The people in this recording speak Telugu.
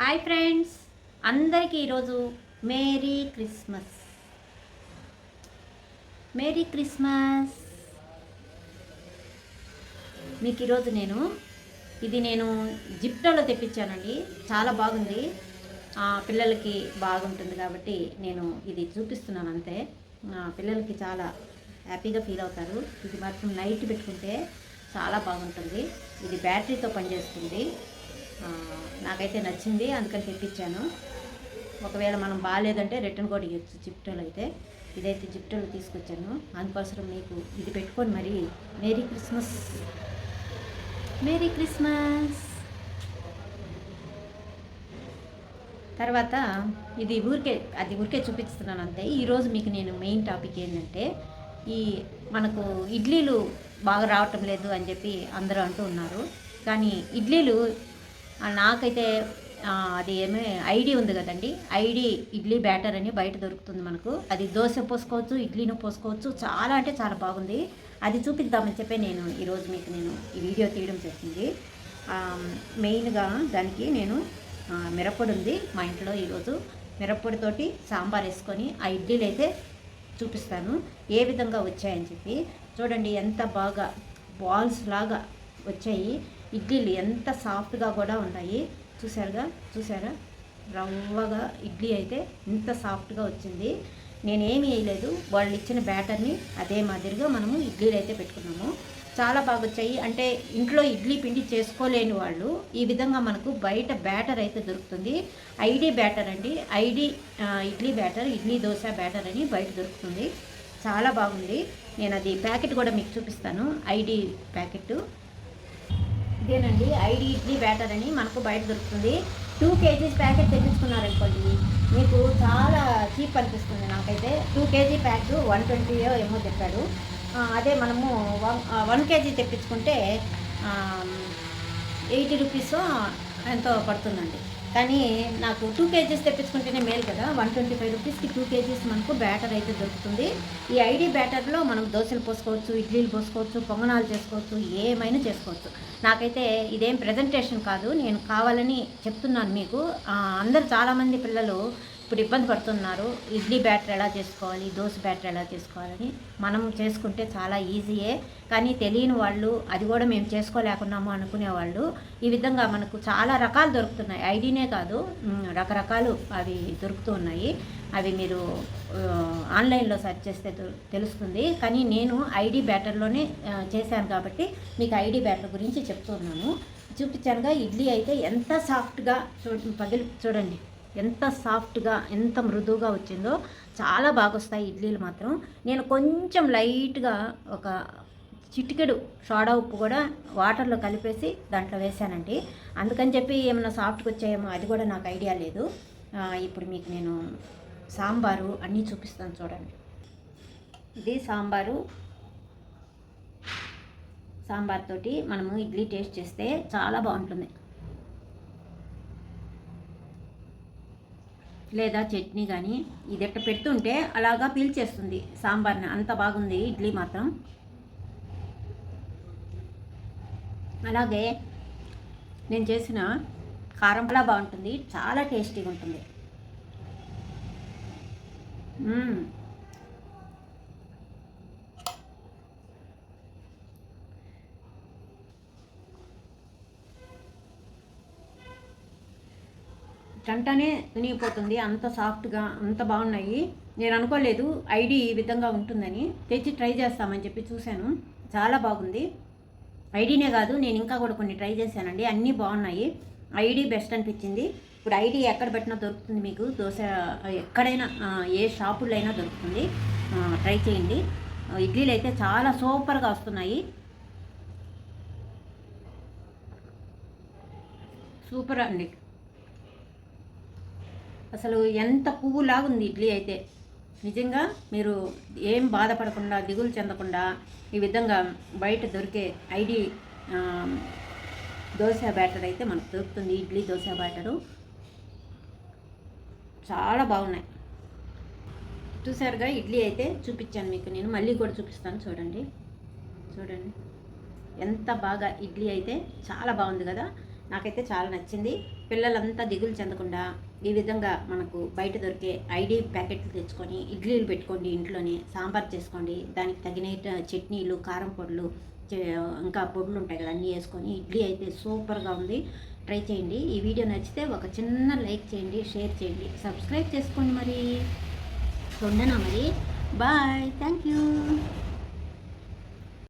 హాయ్ ఫ్రెండ్స్ అందరికీ ఈరోజు మేరీ క్రిస్మస్. Merry Christmas. మీకు ఈరోజు నేను ఇది నేను జిప్టోలో తెప్పించానండి. చాలా బాగుంది. పిల్లలకి బాగుంటుంది కాబట్టి నేను ఇది చూపిస్తున్నాను అంతే. పిల్లలకి చాలా హ్యాపీగా ఫీల్ అవుతారు. ఇది మాత్రం నైట్ పెట్టుకుంటే చాలా బాగుంటుంది. ఇది బ్యాటరీతో పనిచేస్తుంది. నాకైతే నచ్చింది అందుకని తెప్పించాను. ఒకవేళ మనం బాగాలేదంటే రిటర్న్ కూడా ఇవ్వచ్చు జిప్టోలు అయితే. ఇదైతే జిప్టోలు తీసుకొచ్చాను. అందుకోసం మీకు ఇది పెట్టుకొని మరి మేరీ క్రిస్మస్. Merry Christmas. తర్వాత ఇది ఊరికే అది ఊరికే చూపిస్తున్నాను అంతే. ఈరోజు మీకు నేను మెయిన్ టాపిక్ ఏంటంటే ఈ మనకు ఇడ్లీలు బాగా రావటం లేదు అని చెప్పి అందరూ అంటూ ఉన్నారు. కానీ ఇడ్లీలు నాకైతే అది ఏమి ఐడి ఉంది కదండి. ఐడి ఇడ్లీ బ్యాటర్ అని బయట దొరుకుతుంది మనకు. అది దోశ పోసుకోవచ్చు ఇడ్లీని పోసుకోవచ్చు. చాలా అంటే చాలా బాగుంది. అది చూపిద్దామని చెప్పి నేను ఈరోజు మీకు నేను ఈ వీడియో తీయడం జరిగింది. మెయిన్గా దానికి నేను మిరప్పొడి ఉంది మా ఇంట్లో ఈరోజు. మిరప్పొడితోటి సాంబార్ వేసుకొని ఆ ఇడ్లీలు అయితే చూపిస్తాను. ఏ విధంగా వచ్చాయని చెప్పి. చూడండి ఎంత బాగా బాల్స్ లాగా వచ్చాయి. ఇడ్లీలు ఎంత సాఫ్ట్గా కూడా ఉన్నాయి చూసారుగా చూసారా రవ్వగా ఇడ్లీ అయితే ఇంత సాఫ్ట్గా వచ్చింది. నేనేమి వేయలేదు. వాళ్ళు ఇచ్చిన బ్యాటర్ని అదే మాదిరిగా మనము ఇడ్లీలు అయితే పెట్టుకున్నాము. చాలా బాగా వచ్చాయి. అంటే ఇంట్లో ఇడ్లీ పిండి చేసుకోలేని వాళ్ళు ఈ విధంగా మనకు బయట బ్యాటర్ అయితే దొరుకుతుంది. ఐడి బ్యాటర్ అండి. ID idli batter idli dosa batter అని బయట దొరుకుతుంది. చాలా బాగుంది. నేను అది ప్యాకెట్ కూడా మీకు చూపిస్తాను. ఐడి ప్యాకెట్ ఇదేనండి ఐడి ఇడ్లీ బ్యాటర్ అని మనకు బయట దొరుకుతుంది. టూ కేజీస్ ప్యాకెట్ తెప్పించుకున్నారనుకోండి మీకు చాలా చీప్ అనిపిస్తుంది నాకైతే. టూ కేజీ ప్యాక్ వన్ ట్వంటీయో ఏమో చెప్పాడు. అదే మనము వన్ వన్ కేజీ తెప్పించుకుంటే ఎయిటీ రూపీస్ ఎంతో పడుతుందండి. కానీ నాకు టూ కేజీస్ తెప్పించుకుంటేనే మేలు కదా. వన్ ట్వంటీ ఫైవ్ రూపీస్కి టూ కేజీస్ మనకు బ్యాటర్ అయితే దొరుకుతుంది. ఈ ఐడి బ్యాటర్లో మనం దోశలు పోసుకోవచ్చు ఇడ్లీలు పోసుకోవచ్చు పొంగనాలు చేసుకోవచ్చు ఏమైనా చేసుకోవచ్చు. నాకైతే ఇదేం ప్రజెంటేషన్ కాదు. నేను కావాలని చెప్తున్నాను మీకు. అందరు చాలామంది పిల్లలు ఇప్పుడు ఇబ్బంది పడుతున్నారు. ఇడ్లీ బ్యాటర్ ఎలా చేసుకోవాలి? దోశ బ్యాటర్ ఎలా చేసుకోవాలని మనం చేసుకుంటే చాలా ఈజీయే. కానీ తెలియని వాళ్ళు అది కూడా మేము చేసుకోలేకున్నాము అనుకునే వాళ్ళు ఈ విధంగా మనకు చాలా రకాలు దొరుకుతున్నాయి. ఐడినే కాదు రకరకాలు అవి దొరుకుతూ ఉన్నాయి. అవి మీరు ఆన్లైన్లో సెర్చ్ చేస్తే తెలుస్తుంది. కానీ నేను ఐడి బ్యాటర్లోనే చేశాను కాబట్టి మీకు ఐడి బ్యాటర్ గురించి చెప్తున్నాను చూపించానుగా ఇడ్లీ అయితే ఎంత సాఫ్ట్గా చూ పగిలి చూడండి. ఎంత సాఫ్ట్గా ఎంత మృదువుగా వచ్చిందో చాలా బాగా వస్తాయి ఇడ్లీలు మాత్రం. నేను కొంచెం లైట్గా ఒక చిటికెడు సోడా ఉప్పు కూడా వాటర్లో కలిపేసి దాంట్లో వేసానండి. అందుకని చెప్పి ఏమైనా సాఫ్ట్గా వచ్చాయేమో అది కూడా నాకు ఐడియా లేదు. ఇప్పుడు మీకు నేను సాంబారు అన్నీ చూపిస్తాను చూడండి. ఇది సాంబారు. సాంబార్ తోటి మనము ఇడ్లీ టేస్ట్ చేస్తే చాలా బాగుంటుంది. లేదా చట్నీ కానీ ఇది ఎట్ట పెడుతుంటే అలాగా పీల్చేస్తుంది సాంబార్ని అంత బాగుంది ఇడ్లీ మాత్రం. అలాగే నేను చేసిన కారం కూడా బాగుంటుంది చాలా టేస్టీగా ఉంటుంది గంటనే తునిగిపోతుంది అంత సాఫ్ట్గా అంత బాగున్నాయి. నేను అనుకోలేదు ఐడి ఈ విధంగా ఉంటుందని. తెచ్చి ట్రై చేస్తామని చెప్పి చూశాను. చాలా బాగుంది. ఐడినే కాదు నేను ఇంకా కూడా కొన్ని ట్రై చేశానండి. అన్నీ బాగున్నాయి. ఐడి బెస్ట్ అనిపించింది. ఇప్పుడు ఐడి ఎక్కడ పెట్టినా దొరుకుతుంది మీకు. దోశ ఎక్కడైనా ఏ షాపుల్లో అయినా దొరుకుతుంది ట్రై చేయండి. ఇడ్లీలు అయితే చాలా సూపర్గా వస్తున్నాయి. సూపర్ అండి. అసలు ఎంత పువ్వులాగుంది ఇడ్లీ అయితే. నిజంగా మీరు ఏం బాధపడకుండా దిగులు చెందకుండా ఈ విధంగా బయట దొరికే ఐడి దోశ బ్యాటర్ అయితే మనకు దొరుకుతుంది. ఇడ్లీ దోశ బ్యాటరు. చాలా బాగున్నాయి. చూసారుగా ఇడ్లీ అయితే చూపించాను మీకు నేను. మళ్ళీ కూడా చూపిస్తాను. చూడండి. చూడండి. ఎంత బాగా ఇడ్లీ అయితే చాలా బాగుంది కదా. నాకైతే చాలా నచ్చింది. పిల్లలంతా దిగులు చెందకుండా ఈ విధంగా మనకు బయట దొరికే ఐడి ప్యాకెట్లు తెచ్చుకొని ఇడ్లీలు పెట్టుకోండి ఇంట్లోనే సాంబార్ చేసుకోండి దానికి తగిన చట్నీలు కారం పొడులు చే- ఇంకా పొడులు ఉంటాయి కదా అన్నీ వేసుకొని ఇడ్లీ అయితే సూపర్గా ఉంది. ట్రై చేయండి. ఈ వీడియో నచ్చితే ఒక చిన్న లైక్ చేయండి షేర్ చేయండి. సబ్స్క్రైబ్ చేసుకోండి మరి. ఉండనా మరి? బాయ్. Thank you.